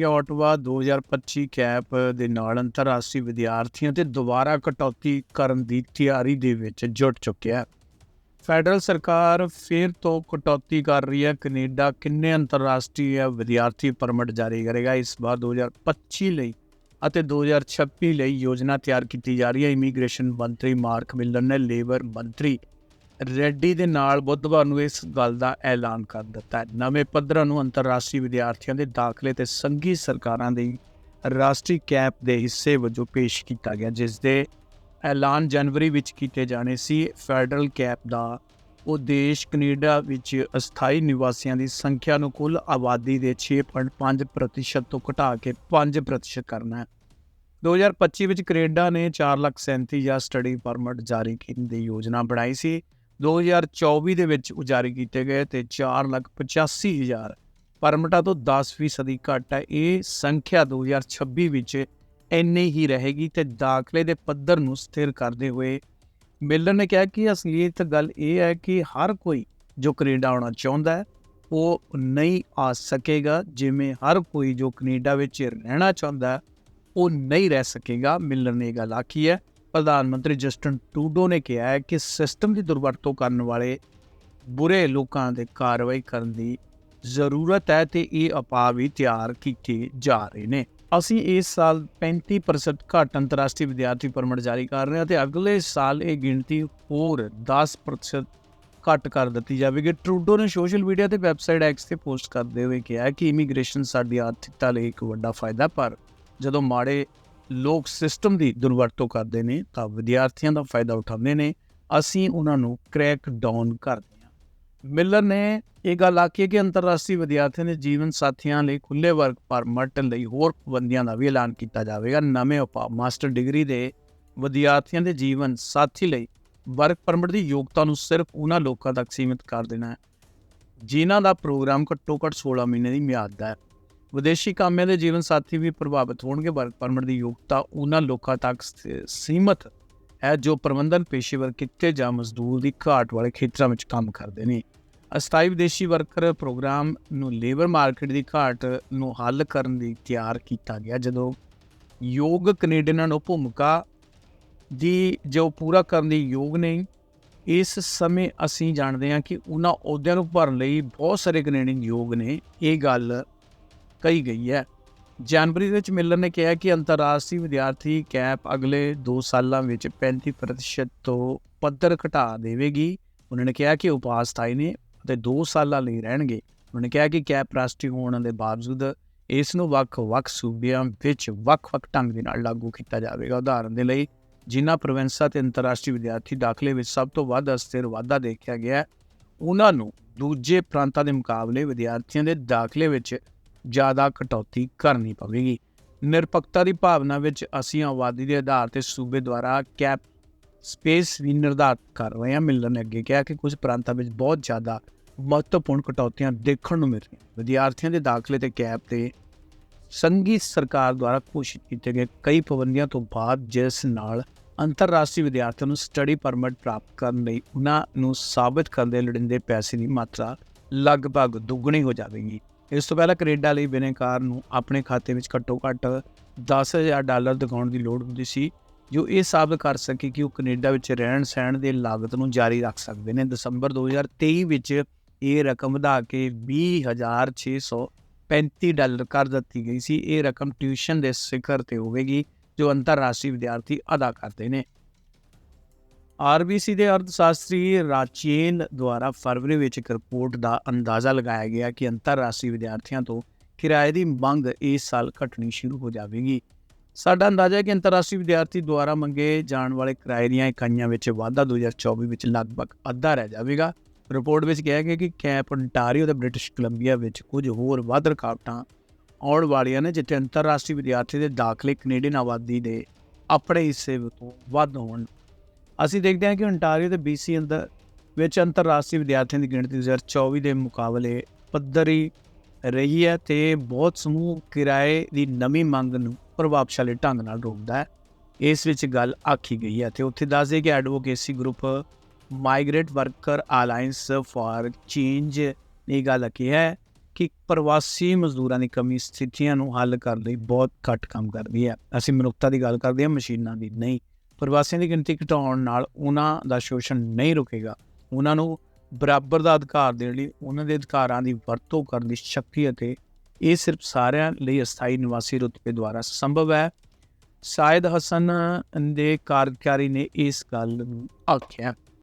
ਗਿਆ Ottawa 2025 cap ਦੇ ਨਾਲ ਅੰਤਰਰਾਸ਼ਟਰੀ ਵਿਦਿਆਰਥੀਆਂ ਤੇ ਦੁਬਾਰਾ ਕਟੌਤੀ ਕਰਨ ਦੀ ਤਿਆਰੀ ਦੇ ਵਿੱਚ ਜੁਟ ਚੁੱਕਿਆ ਹੈ। ਫੈਡਰਲ ਸਰਕਾਰ ਫਿਰ ਤੋਂ ਕਟੌਤੀ ਕਰ ਰਹੀ ਹੈ। ਕੈਨੇਡਾ ਕਿੰਨੇ ਅੰਤਰਰਾਸ਼ਟਰੀ ਵਿਦਿਆਰਥੀ ਪਰਮਿਟ ਜਾਰੀ ਕਰੇਗਾ? ਇਸ ਵਾਰ 2025 ਲਈ ਅਤੇ 2026 ਲਈ ਯੋਜਨਾ ਤਿਆਰ ਕੀਤੀ ਜਾ ਰਹੀ ਹੈ। ਇਮੀਗ੍ਰੇਸ਼ਨ ਮੰਤਰੀ ਮਾਰਕ ਮਿਲਰ ਨੇ ਲੇਬਰ ਮੰਤਰੀ ਰੈਡੀ ਦੇ ਨਾਲ ਬੁੱਧਵਾਰ ਨੂੰ ਇਸ ਗੱਲ ਦਾ ਐਲਾਨ ਕਰ ਦਿੱਤਾ ਨਵੇਂ ਪੱਧਰਾਂ ਨੂੰ ਅੰਤਰਰਾਸ਼ਟਰੀ ਵਿਦਿਆਰਥੀਆਂ ਦੇ ਦਾਖਲੇ ਤੇ ਸੰਘੀ ਸਰਕਾਰਾਂ ਦੀ ਰਾਸ਼ਟਰੀ ਕੈਪ ਦੇ ਹਿੱਸੇ ਵਜੋਂ ਪੇਸ਼ ਕੀਤਾ ਗਿਆ ਜਿਸ ਦੇ ਐਲਾਨ ਜਨਵਰੀ ਵਿੱਚ ਕੀਤੇ ਜਾਣੇ ਸੀ। ਫੈਡਰਲ ਕੈਪ ਦਾ ਉਦੇਸ਼ ਕੈਨੇਡਾ ਵਿੱਚ ਅਸਥਾਈ ਨਿਵਾਸੀਆਂ ਦੀ ਸੰਖਿਆ ਨੂੰ ਕੁੱਲ ਆਬਾਦੀ ਦੇ 6.5% ਤੋਂ ਘਟਾ ਕੇ 5% ਕਰਨਾ ਹੈ। 2025 ਵਿੱਚ ਕੈਨੇਡਾ ਨੇ 4,37,000 ਸਟੱਡੀ ਪਰਮਿਟ ਜਾਰੀ ਕਰਨ ਦੀ ਯੋਜਨਾ ਬਣਾਈ ਸੀ। 2024 ਦੇ ਵਿੱਚ ਉਜਾਰੀ ਕੀਤੇ ਗਏ ਤੇ 4,85,000 ਪਰਮਿਟਾਂ ਤੋਂ 10% ਘੱਟ ਹੈ। ਇਹ ਸੰਖਿਆ 2026 ਵਿੱਚ ਇੰਨੀ ਹੀ ਰਹੇਗੀ ਤੇ ਦਾਖਲੇ ਦੇ ਪੱਧਰ ਨੂੰ ਸਥਿਰ ਕਰਦੇ ਹੋਏ ਮਿਲਰ ਨੇ ਕਿਹਾ ਕਿ ਅਸਲੀਅਤ ਗੱਲ ਇਹ ਹੈ ਕਿ ਹਰ ਕੋਈ ਜੋ ਕੈਨੇਡਾ ਆਉਣਾ ਚਾਹੁੰਦਾ ਹੈ ਉਹ ਨਹੀਂ ਆ ਸਕੇਗਾ। ਜਿਵੇਂ ਹਰ ਕੋਈ ਜੋ ਕੈਨੇਡਾ ਵਿੱਚ ਰਹਿਣਾ ਚਾਹੁੰਦਾ ਉਹ ਨਹੀਂ ਰਹਿ ਸਕੇਗਾ। ਮਿਲਰ ਨੇ ਇਹ ਗੱਲ ਆਖੀ ਹੈ। ਪ੍ਰਧਾਨ ਮੰਤਰੀ ਜਸਟਨ ਟੂਡੋ ਨੇ ਕਿਹਾ ਹੈ ਕਿ ਸਿਸਟਮ ਦੀ ਦੁਰਵਰਤੋਂ ਕਰਨ ਵਾਲੇ ਬੁਰੇ ਲੋਕਾਂ ਦੇ ਕਾਰਵਾਈ ਕਰਨ ਦੀ ਜ਼ਰੂਰਤ ਹੈ ਤੇ ਇਹ ਉਪਾਅ ਵੀ ਤਿਆਰ ਕੀਤੇ ਜਾ ਰਹੇ ਨੇ। ਅਸੀਂ ਇਸ ਸਾਲ 35% ਘੱਟ ਅੰਤਰਰਾਸ਼ਟਰੀ ਵਿਦਿਆਰਥੀ ਪਰਮਿਟ ਜਾਰੀ ਕਰ ਰਹੇ ਹਾਂ ਤੇ ਅਗਲੇ ਸਾਲ ਇਹ ਗਿਣਤੀ ਹੋਰ 10% ਘੱਟ ਕਰ ਦਿੱਤੀ ਜਾਵੇਗੀ। ਟਰੂਡੋ ਨੇ ਸੋਸ਼ਲ ਮੀਡੀਆ ਤੇ ਵੈਬਸਾਈਟ ਐਕਸ ਤੇ ਪੋਸਟ ਕਰਦੇ ਹੋਏ ਕਿਹਾ ਕਿ ਇਮੀਗ੍ਰੇਸ਼ਨ ਸਾਡੀ ਆਰਥਿਕਤਾ ਲਈ ਇੱਕ ਵੱਡਾ ਫਾਇਦਾ ਪਰ ਜਦੋਂ ਮਾੜੇ ਲੋਕ ਸਿਸਟਮ ਦੀ ਦੁਰਵਰਤੋਂ ਕਰਦੇ ਨੇ ਤਾਂ ਵਿਦਿਆਰਥੀਆਂ ਦਾ ਫਾਇਦਾ ਉਠਾਉਂਦੇ ਨੇ, ਅਸੀਂ ਉਹਨਾਂ ਨੂੰ ਕ੍ਰੈਕ ਡਾਊਨ ਕਰਦੇ ਹਾਂ। ਮਿਲਰ ਨੇ ਇਹ ਗੱਲ ਆਖੀ ਕਿ ਅੰਤਰਰਾਸ਼ਟਰੀ ਵਿਦਿਆਰਥੀਆਂ ਦੇ ਜੀਵਨ ਸਾਥੀਆਂ ਲਈ ਖੁੱਲੇ ਵਰਕ ਪਰਮਿਟ ਲਈ ਹੋਰ ਪਾਬੰਦੀਆਂ ਦਾ ਵੀ ਐਲਾਨ ਕੀਤਾ ਜਾਵੇਗਾ। ਨਵੇਂ ਉਪਾਅ ਮਾਸਟਰ ਡਿਗਰੀ ਦੇ ਵਿਦਿਆਰਥੀਆਂ ਦੇ ਜੀਵਨ ਸਾਥੀ ਲਈ ਵਰਕ ਪਰਮਿਟ ਦੀ ਯੋਗਤਾ ਨੂੰ ਸਿਰਫ ਉਹਨਾਂ ਲੋਕਾਂ ਤੱਕ ਸੀਮਿਤ ਕਰ ਦੇਣਾ ਹੈ, ਜਿਨ੍ਹਾਂ ਦਾ ਪ੍ਰੋਗਰਾਮ ਘੱਟੋ ਘੱਟ 16 ਮਹੀਨੇ ਦੀ ਮਿਆਦ ਦਾ ਹੈ। ਵਿਦੇਸ਼ੀ ਕਾਮਿਆਂ ਦੇ ਜੀਵਨ ਸਾਥੀ ਵੀ ਪ੍ਰਭਾਵਿਤ ਹੋਣਗੇ। ਵਰਕ ਪਰਮਿਟ ਦੀ ਯੋਗਤਾ ਉਹਨਾਂ ਲੋਕਾਂ ਤੱਕ ਸ- ਸੀਮਤ ਹੈ ਜੋ ਪ੍ਰਬੰਧਨ ਪੇਸ਼ੇਵਰ ਕਿੱਤੇ ਜਾਂ ਮਜ਼ਦੂਰ ਦੀ ਘਾਟ ਵਾਲੇ ਖੇਤਰਾਂ ਵਿੱਚ ਕੰਮ ਕਰਦੇ ਨੇ। ਅਸਥਾਈ ਵਿਦੇਸ਼ੀ ਵਰਕਰ ਪ੍ਰੋਗਰਾਮ ਨੂੰ ਲੇਬਰ ਮਾਰਕੀਟ ਦੀ ਘਾਟ ਨੂੰ ਹੱਲ ਕਰਨ ਲਈ ਤਿਆਰ ਕੀਤਾ ਗਿਆ, ਜਦੋਂ ਯੋਗ ਕੈਨੇਡੀਅਨਾਂ ਨੂੰ ਭੂਮਿਕਾ ਦੀ ਜੋ ਪੂਰਾ ਕਰਨ ਦੀ ਯੋਗ ਨਹੀਂ ਇਸ ਸਮੇਂ ਅਸੀਂ ਜਾਣਦੇ ਹਾਂ ਕਿ ਉਹਨਾਂ ਅਹੁਦਿਆਂ ਨੂੰ ਭਰਨ ਲਈ ਬਹੁਤ ਸਾਰੇ ਕੈਨੇਡੀਅਨ ਯੋਗ ਨੇ। ਇਹ ਗੱਲ ਕਹੀ ਗਈ ਹੈ। ਜਨਵਰੀ ਵਿੱਚ ਮਿਲਰ ਨੇ ਕਿਹਾ ਕਿ ਅੰਤਰਰਾਸ਼ਟਰੀ ਵਿਦਿਆਰਥੀ ਕੈਪ ਅਗਲੇ 2 ਸਾਲਾਂ ਵਿੱਚ 35% ਤੋਂ ਪੱਧਰ ਘਟਾ ਦੇਵੇਗੀ। ਉਹਨਾਂ ਨੇ ਕਿਹਾ ਕਿ ਉਪਾਅ ਸਥਾਈ ਨੇ ਅਤੇ 2 ਸਾਲਾਂ ਲਈ ਰਹਿਣਗੇ। ਉਹਨਾਂ ਨੇ ਕਿਹਾ ਕਿ ਕੈਪ ਰਾਸ਼ਟਰੀ ਹੋਣ ਦੇ ਬਾਵਜੂਦ ਇਸ ਨੂੰ ਵੱਖ-ਵੱਖ ਸੂਬਿਆਂ ਵਿੱਚ ਵੱਖ-ਵੱਖ ਢੰਗ ਦੇ ਨਾਲ ਲਾਗੂ ਕੀਤਾ ਜਾਵੇਗਾ। ਉਦਾਹਰਨ ਦੇ ਲਈ, ਜਿਨ੍ਹਾਂ ਪ੍ਰੋਵਿੰਸਾਂ ਤੇ ਅੰਤਰਰਾਸ਼ਟਰੀ ਵਿਦਿਆਰਥੀ ਦਾਖਲੇ ਵਿੱਚ ਸਭ ਤੋਂ ਵੱਧ ਅਸਥਿਰ ਵਾਧਾ ਦੇਖਿਆ ਗਿਆ, ਉਹਨਾਂ ਨੂੰ ਦੂਜੇ ਪ੍ਰਾਂਤਾਂ ਦੇ ਮੁਕਾਬਲੇ ਵਿਦਿਆਰਥੀਆਂ ਦੇ ਦਾਖਲੇ ਵਿੱਚ ਜ਼ਿਆਦਾ ਕਟੌਤੀ ਕਰਨੀ ਪਵੇਗੀ। ਨਿਰਪੱਖਤਾ ਦੀ ਭਾਵਨਾ ਵਿੱਚ ਅਸੀਂ ਆਬਾਦੀ ਦੇ ਆਧਾਰ ਤੇ ਸੂਬੇ ਦੁਆਰਾ ਕੈਪ ਸਪੇਸ ਵੀ ਨਿਰਧਾਰਤ ਕਰ ਰਹੇ ਹਾਂ। ਮਿਲਰ ਨੇ ਅੱਗੇ ਕਿਹਾ ਕਿ ਕੁਝ ਪ੍ਰਾਂਤਾਂ ਵਿੱਚ ਬਹੁਤ ਜ਼ਿਆਦਾ ਮਹੱਤਵਪੂਰਨ ਕਟੌਤੀਆਂ ਦੇਖਣ ਨੂੰ ਮਿਲ ਰਹੀਆਂ। ਵਿਦਿਆਰਥੀਆਂ ਦੇ ਦਾਖਲੇ ਤੇ ਕੈਪ ਤੇ ਸੰਘੀ ਸਰਕਾਰ ਦੁਆਰਾ ਘੋਸ਼ਿਤ ਕੀਤੇ ਗਏ ਕਈ ਪਾਬੰਦੀਆਂ ਤੋਂ ਬਾਅਦ ਜਿਸ ਨਾਲ ਅੰਤਰਰਾਸ਼ਟਰੀ ਵਿਦਿਆਰਥੀਆਂ ਨੂੰ ਸਟੱਡੀ ਪਰਮਿਟ ਪ੍ਰਾਪਤ ਕਰਨ ਲਈ ਉਹਨਾਂ ਨੂੰ ਸਾਬਤ ਕਰਨ ਦੇ ਲੋੜੀਂਦੇ ਪੈਸੇ ਦੀ ਮਾਤਰਾ ਲਗਭਗ ਦੁੱਗਣੀ ਹੋ ਜਾਵੇਗੀ। ਇਸ ਤੋਂ ਪਹਿਲਾਂ ਕੈਨੇਡਾ ਲਈ ਬਿਨੇਕਾਰ ਨੂੰ ਆਪਣੇ ਖਾਤੇ ਵਿੱਚ ਘੱਟੋ ਘੱਟ 10000 ਡਾਲਰ ਦਿਖਾਉਣ ਦੀ ਲੋੜ ਹੁੰਦੀ ਸੀ, ਜੋ ਇਹ ਸਾਬਤ ਕਰ ਸਕੇ ਕਿ ਉਹ ਕੈਨੇਡਾ ਵਿੱਚ ਰਹਿਣ ਸਹਿਣ ਦੇ ਲਾਗਤ ਨੂੰ ਜਾਰੀ ਰੱਖ ਸਕਦੇ ਨੇ। ਦਸੰਬਰ 2023 ਵਿੱਚ ਇਹ ਰਕਮ ਵਧਾ ਕੇ 20635 ਡਾਲਰ ਕਰ ਦਿੱਤੀ ਗਈ ਸੀ। ਇਹ ਰਕਮ ਟਿਊਸ਼ਨ ਦੇ ਸਿਖਰ ਤੇ ਹੋਵੇਗੀ, ਜੋ ਅੰਤਰਰਾਸ਼ਟਰੀ ਵਿਦਿਆਰਥੀ ਅਦਾ ਕਰਦੇ ਨੇ। ਆਰਬੀਸੀ ਦੇ ਅਰਥਸ਼ਾਸਤਰੀ ਰਾਚੇਨ ਦੁਆਰਾ ਫਰਵਰੀ ਵਿੱਚ ਇੱਕ ਰਿਪੋਰਟ ਦਾ ਅੰਦਾਜ਼ਾ ਲਗਾਇਆ ਗਿਆ ਕਿ ਅੰਤਰਰਾਸ਼ਟਰੀ ਵਿਦਿਆਰਥੀਆਂ ਤੋਂ ਕਿਰਾਏ ਦੀ ਮੰਗ ਇਸ ਸਾਲ ਘਟਣੀ ਸ਼ੁਰੂ ਹੋ ਜਾਵੇਗੀ। ਸਾਡਾ ਅੰਦਾਜ਼ਾ ਹੈ ਕਿ ਅੰਤਰਰਾਸ਼ਟਰੀ ਵਿਦਿਆਰਥੀ ਦੁਆਰਾ ਮੰਗੇ ਜਾਣ ਵਾਲੇ ਕਿਰਾਏ ਦੀਆਂ ਇਕਾਈਆਂ ਵਿੱਚ ਵਾਧਾ 2024 ਵਿੱਚ ਲਗਭਗ ਅੱਧਾ ਰਹਿ ਜਾਵੇਗਾ। ਰਿਪੋਰਟ ਵਿੱਚ ਕਿਹਾ ਗਿਆ ਕਿ ਕੈਪ ਅੰਟਾਰੀਓ ਤੇ ਬ੍ਰਿਟਿਸ਼ ਕੋਲੰਬੀਆ ਵਿੱਚ ਕੁਝ ਹੋਰ ਵੱਧ ਰੁਕਾਵਟਾਂ ਆਉਣ ਵਾਲੀਆਂ ਨੇ, ਜਿੱਥੇ ਅੰਤਰਰਾਸ਼ਟਰੀ ਵਿਦਿਆਰਥੀ ਦੇ ਦਾਖਲੇ ਕੈਨੇਡੀਅਨ ਆਬਾਦੀ ਦੇ ਆਪਣੇ ਹਿੱਸੇ ਤੋਂ ਵੱਧ ਹੋਣ ਅਸੀਂ ਦੇਖਦੇ ਹਾਂ ਕਿ ontario ਤੇ BC ਅੰਦਰ ਵਿੱਚ ਅੰਤਰਰਾਸ਼ਟਰੀ ਵਿਦਿਆਰਥੀਆਂ ਦੀ ਗਿਣਤੀ 2024 ਦੇ ਮੁਕਾਬਲੇ ਪੱਧਰੀ ਰਹੀ ਹੈ ਤੇ ਬਹੁਤ ਸਮੂਹ ਕਿਰਾਏ ਦੀ ਨਵੀਂ ਮੰਗ ਨੂੰ ਪ੍ਰਭਾਵਸ਼ਾਲੀ ਢੰਗ ਨਾਲ ਰੋਕਦਾ ਹੈ। ਇਸ ਵਿੱਚ ਗੱਲ ਆਖੀ ਗਈ ਹੈ ਤੇ ਉੱਥੇ ਦੱਸਦੇ ਕਿ advocacy group migrate worker alliance for change ਨੇ ਇਹ ਗੱਲ ਆਖੀ ਹੈ ਕਿ ਪ੍ਰਵਾਸੀ ਮਜ਼ਦੂਰਾਂ ਦੀ ਕਮੀ ਸਥਿਤੀਆਂ ਨੂੰ ਹੱਲ ਕਰਨ ਲਈ ਬਹੁਤ ਘੱਟ ਕੰਮ ਕਰਦੀ ਹੈ। ਅਸੀਂ ਮਨੁੱਖਤਾ ਦੀ ਗੱਲ ਕਰਦੇ ਹਾਂ, ਮਸ਼ੀਨਾਂ ਦੀ ਨਹੀਂ। ਪ੍ਰਵਾਸੀਆਂ ਦੀ ਗਿਣਤੀ ਘਟਾਉਣ ਨਾਲ ਉਹਨਾਂ ਦਾ ਸ਼ੋਸ਼ਣ ਨਹੀਂ ਰੁਕੇਗਾ। ਉਹਨਾਂ ਨੂੰ ਬਰਾਬਰ ਦਾ ਅਧਿਕਾਰ ਦੇਣ ਲਈ ਉਹਨਾਂ ਦੇ ਅਧਿਕਾਰਾਂ ਦੀ ਵਰਤੋਂ ਕਰਨ ਦੀ ਸ਼ਕਤੀ ਅਤੇ ਇਹ ਸਿਰਫ ਸਾਰਿਆਂ ਲਈ ਅਸਥਾਈ ਨਿਵਾਸੀ ਰੁਤਬੇ ਦੁਆਰਾ ਸੰਭਵ ਹੈ। ਸਾਇਦ ਹਸਨ ਦੇ ਕਾਰਜਕਾਰੀ ਨੇ ਇਸ ਗੱਲ ਨੂੰ ਆਖਿਆ।